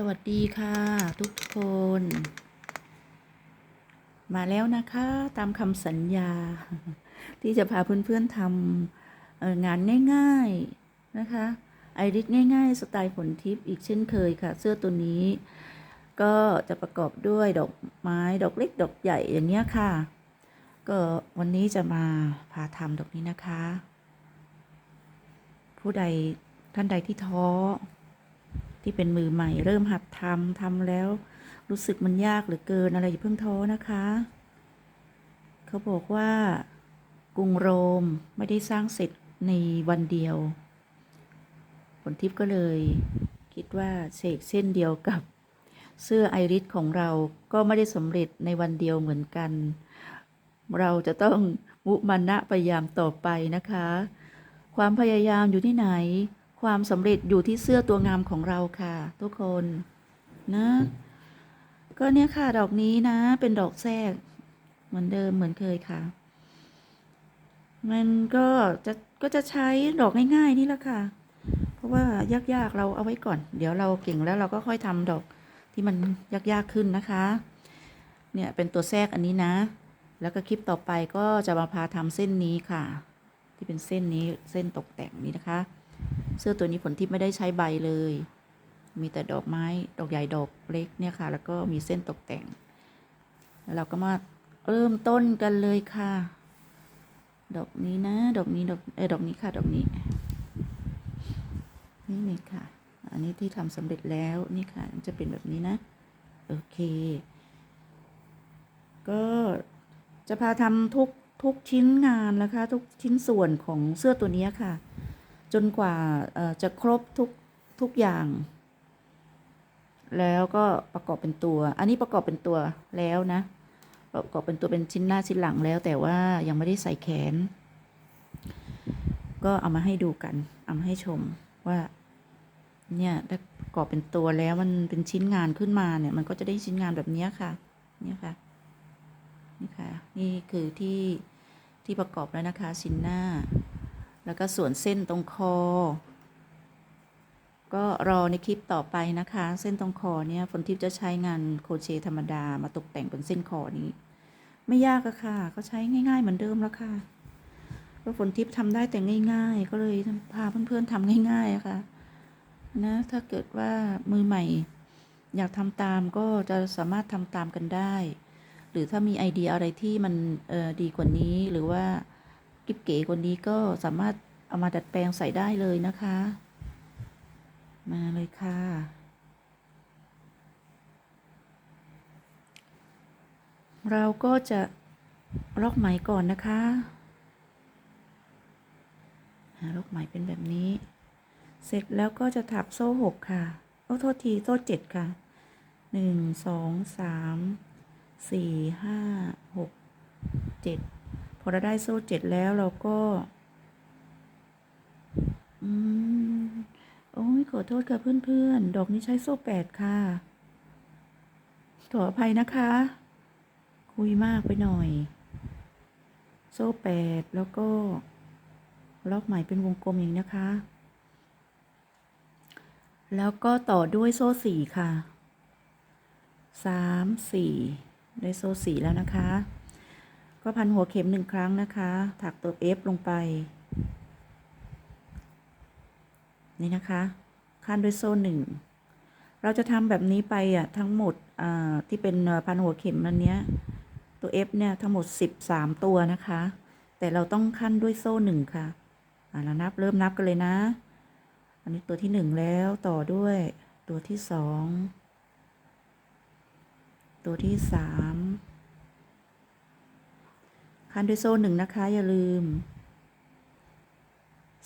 สวัสดีค่ะ ทุกคน มาแล้วนะคะตามคำสัญญา ที่จะพาเพื่อนๆทำงานง่าย ๆ นะคะ ไอริสง่ายๆ สไตล์ฝนทิพย์อีกเช่นเคยค่ะ เสื้อตัวนี้ ก็จะประกอบด้วยดอกไม้ดอกเล็กดอกใหญ่อย่างเงี้ยค่ะ ก็วันนี้จะมาพาทำดอกนี้นะคะ ผู้ใดท่านใดที่ท้อ ที่เป็นมือใหม่ เริ่มหัดทำทำแล้ว รู้สึกมันยากเหลือเกินอะไรอย่าเพิ่งท้อนะคะ เขาบอกว่ากรุงโรมไม่ได้สร้างเสร็จในวันเดียว ผลทิพย์ก็เลย คิดว่าเสกเส้นเดียวกับเสื้อไอริสของเราก็ไม่ได้สำเร็จในวันเดียวเหมือนกัน เราจะต้องมุมานะพยายามต่อไปนะคะ ความพยายามอยู่ที่ไหน ความสำเร็จอยู่ที่เสื้อตัวงามของเราค่ะ ทุกคนนะ ก็เนี่ยค่ะดอกนี้นะ เป็นดอกแทรก เหมือนเดิมเหมือนเคยค่ะ มันก็จะก็จะใช้ดอกง่ายๆนี่แหละค่ะ เพราะว่ายากๆเราเอาไว้ก่อน เดี๋ยวเราเก่งแล้วเราก็ค่อยทำดอกที่มันยากๆขึ้นนะคะ เนี่ยเป็นตัวแทรกอันนี้นะ แล้วก็คลิปต่อไปก็จะมาพาทำเส้นนี้ค่ะ ที่เป็นเส้นนี้เส้นตกแต่งนี้นะคะ เสื้อตัวนี้ผลทิพย์ไม่ได้ใช้ใบเลย มีแต่ดอกไม้ดอกใหญ่ดอกเล็กเนี่ยค่ะ แล้วก็มีเส้นตกแต่ง แล้วเราก็มาเริ่มต้นกันเลยค่ะ ดอกนี้นะ ดอกนี้ดอกเออดอกนี้ค่ะ ดอกนี้ นี่นี่ค่ะ อันนี้ที่ทำสำเร็จแล้วนี่ค่ะจะเป็นแบบนี้นะ โอเค ก็จะพาทำทุกทุกชิ้นงานนะคะ ทุกชิ้นส่วนของเสื้อตัวนี้ค่ะ จนกว่าจะครบทุกทุกอย่าง แล้วก็ประกอบเป็นตัว อันนี้ประกอบเป็นตัวแล้วนะ ประกอบเป็นตัวเป็นชิ้นหน้าชิ้นหลังแล้ว แต่ว่ายังไม่ได้ใส่แขน ก็เอามาให้ดูกัน เอามาให้ชมว่าเนี่ยได้ประกอบเป็นตัวแล้วมันเป็นชิ้นงานขึ้นมาเนี่ย มันก็จะได้ชิ้นงานแบบนี้ค่ะ เนี่ยค่ะ นี่ค่ะ นี่คือที่ที่ประกอบแล้วนะคะชิ้นหน้า แล้วก็ส่วนเส้นตรงคอ ก็รอในคลิปต่อไปนะคะ เส้นตรงคอเนี่ยฝนทิพย์จะใช้งานโครเชต์ธรรมดามาตกแต่งเป็นเส้นคอนี้ ไม่ยากอะค่ะ ก็ใช้ง่าย ๆ เหมือนเดิมแล้วค่ะก็ฝนทิพย์ทำได้แต่ง่าย ๆ ก็เลยพาเพื่อนๆทำง่ายๆอะค่ะนะถ้าเกิดว่ามือใหม่ อยากทำตามก็จะสามารถทำตามกันได้ หรือถ้ามีไอเดียอะไรที่มันดีกว่านี้หรือว่า กิ๊บเก๋กว่านี้ก็สามารถเอามาดัดแปลงใส่ได้เลยนะคะ มาเลยค่ะ เราก็จะล็อกไหมก่อนนะคะหาล็อกไหมเป็นแบบนี้ เสร็จแล้วก็จะถักโซ่หกค่ะ โอ้โทษทีโซ่เจ็ดค่ะหนึ่งสองสามสี่ห้าหกเจ็ด อเราได้โซ่เจ็ดแล้วเราก็ อืม โอ้ยขอโทษค่ะเพื่อนๆ ดอกนี้ใช้โซ่แปดค่ะ ขออภัยนะคะ คุยมากไปหน่อย โซ่แปดแล้วก็ ล็อกไหมเป็นวงกลมอย่างนี้นะคะ แล้วก็ต่อด้วยโซ่สี่ค่ะสามสี่ได้โซ่สี่แล้วนะคะ ก็พันหัวเข็มหนึ่งครั้งนะคะ ถักตัว F ลงไป นี่นะคะขั้นด้วยโซ่หนึ่งเราจะทำแบบนี้ไปอะทั้งหมดอ่าที่เป็นพันหัวเข็มอันเนี้ยตัว F เนี่ยทั้งหมด 13 ตัวนะคะ แต่เราต้องขั้นด้วยโซ่หนึ่งค่ะอ่าเรานับเริ่มนับกันเลยนะ อันนี้ตัวที่หนึ่งแล้วต่อด้วยตัวที่สองตัวที่สาม ขั้นด้วยโซ่หนึ่งนะคะ อย่าลืม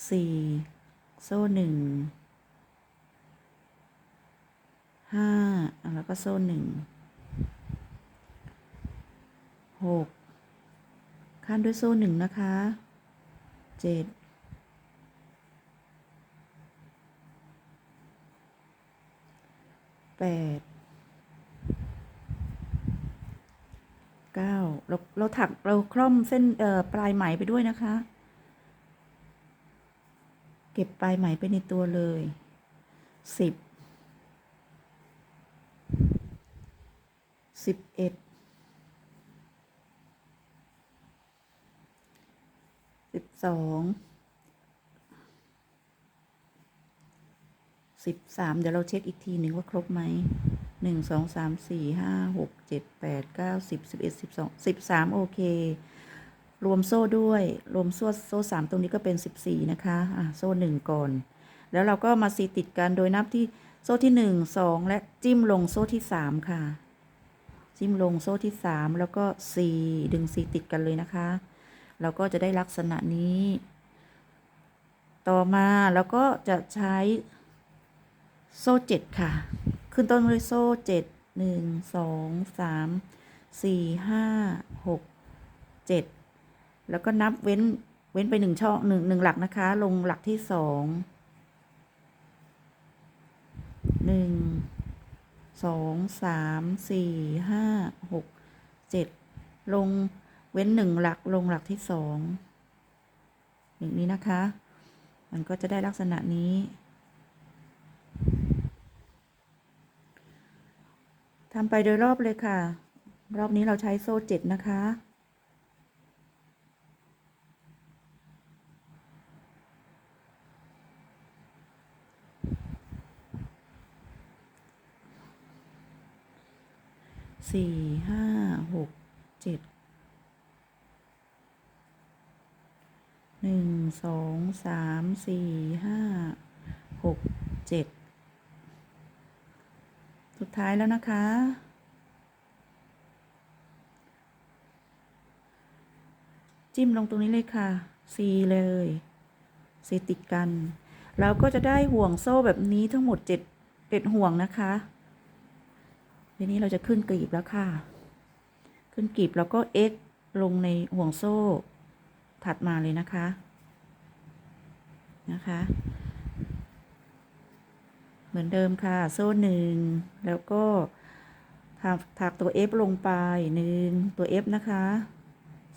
สี่โซ่หนึ่งห้าแล้วก็โซ่หนึ่งหกขั้นด้วยโซ่หนึ่งนะคะเจ็ดแปด เก้าเราเราถักเราคล่อมเส้นเอ่อปลายไหมไปด้วยนะคะ เก็บปลายไหมไปในตัวเลยสิบสิบเอ็ดสิบสองสิบสามเดี๋ยวเราเช็คอีกทีหนึ่งว่าครบไหม หนึ่งสองสามสี่ห้าหกเจ็ดแปดเก้าสิบสิบเอ็ดสิบสองสิบสามโอเค รวมโซ่ด้วย รวมโซ่โซ่สามตรงนี้ก็เป็นสิบสี่นะคะอะโซ่หนึ่งก่อน แล้วเราก็มาซีติดกันโดยนับที่โซ่ที่หนึ่งสองและจิ้มลงโซ่ที่สามค่ะ จิ้มลงโซ่ที่สามแล้วก็สี่ดึงสี่ติดกันเลยนะคะ เราก็จะได้ลักษณะนี้ ต่อมาเราก็จะใช้โซ่เจ็ดค่ะ ขึ้นต้นด้วยโซ่เจ็ดหนึ่งสองสามสี่ห้าหกเจ็ดแล้วก็นับเว้นเว้นไปหนึ่งช่องหนึ่งหนึ่งหลักนะคะ ลงหลักที่สองหนึ่งสองสามสี่ห้าหกเจ็ดลงเว้นหนึ่งหลักลงหลักที่สองอย่างนี้นะคะ มันก็จะได้ลักษณะนี้ ทำไปโดยรอบเลยค่ะ รอบนี้เราใช้โซ่เจ็ดนะคะ สี่ห้าหกเจ็ดหนึ่งสองสามสี่ห้าหกเจ็ด ท้ายแล้วนะคะ จิ้มลงตรงนี้เลยค่ะ C เลย C ติดกัน เราก็จะได้ห่วงโซ่แบบนี้ทั้งหมดเจ็ดเจ็ดห่วงนะคะทีนี้เราจะขึ้นกลีบแล้วค่ะ ขึ้นกลีบแล้วก็ x ลงในห่วงโซ่ถัดมาเลยนะคะนะคะ เหมือนเดิมค่ะ โซ่หนึ่งแล้วก็ถักถักตัว f ลงไปหนึ่งตัว f นะคะ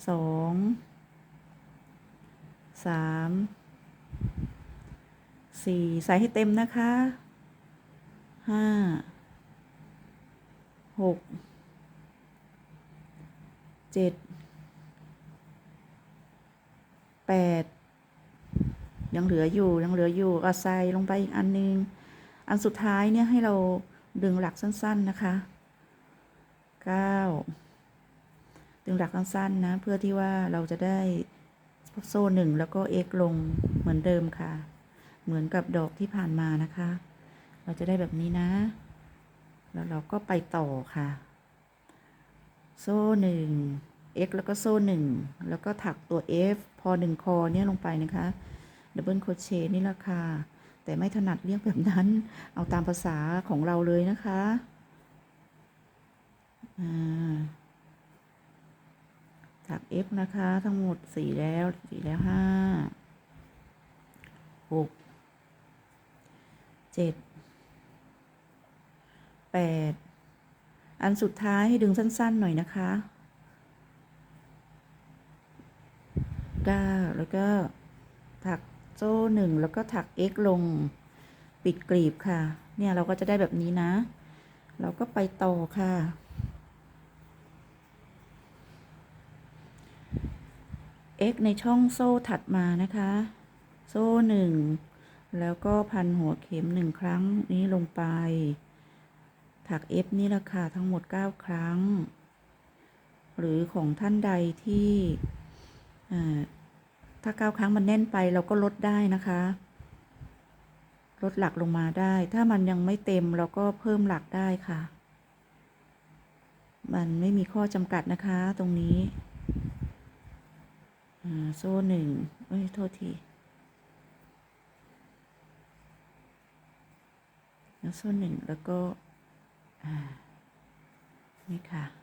สองสามสี่ใส่ให้เต็มนะคะห้าหกเจ็ดแปดยังเหลืออยู่ยังเหลืออยู่เอาใส่ลงไปอีกอันนึง อันสุดท้ายเนี่ยให้เราดึงหลักสั้นๆนะคะเก้าดึงหลักสั้นๆนะเพื่อที่ว่าเราจะได้โซ่หนึ่งแล้วก็ x ลงเหมือนเดิมค่ะ เหมือนกับดอกที่ผ่านมานะคะ เราจะได้แบบนี้นะ แล้วเราก็ไปต่อค่ะ โซ่หนึ่ง x แล้วก็โซ่หนึ่งแล้วก็ถักตัว f พอหนึ่งคอเนี่ยลงไปนะคะดับเบิลโคเชนี่แหละค่ะ แต่ไม่ถนัดเรียกแบบนั้น เอาตามภาษาของเราเลยนะคะอ่าถัก F นะคะ ทั้งหมดสี่แล้วสี่แล้วห้าหกเจ็ดแปดอันสุดท้ายให้ดึงสั้น ๆ หน่อยนะคะเก้าแล้วก็ถัก โซ่หนึ่งแล้วก็ถัก x ลงปิดกลีบค่ะ เนี่ยเราก็จะได้แบบนี้นะ เราก็ไปต่อค่ะ x ในช่องโซ่ถัดมานะคะ โซ่หนึ่งแล้วก็พันหัวเข็มหนึ่งครั้งนี้ลงไป ถัก f นี่ราคาทั้งหมด 9 ครั้ง หรือของท่านใดที่ ถ้า9ครั้งมันแน่นไปเราก็ลดได้นะคะ ลดหลักลงมาได้ ถ้ามันยังไม่เต็มเราก็เพิ่มหลักได้ค่ะ มันไม่มีข้อจำกัดนะคะตรงนี้โซ่หนึ่งเอ้ย โทษทีแล้วโซ่หนึ่งแล้วก็ นี่ค่ะ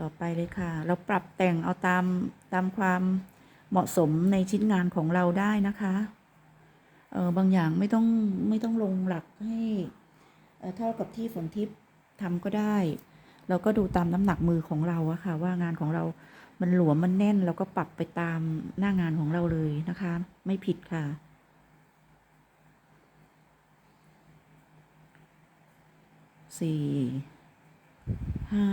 ต่อไปเลยค่ะ เราปรับแต่งเอาตามตามความเหมาะสมในชิ้นงานของเราได้นะคะเออบางอย่างไม่ต้องไม่ต้องลงหลักให้เท่ากับที่ฝนทิพย์ทำก็ได้ เราก็ดูตามน้ำหนักมือของเราอะค่ะ ว่างานของเรามันหลวมมันแน่นเราก็ปรับไปตามหน้างานของเราเลยนะคะ ไม่ผิดค่ะ สี่ห้า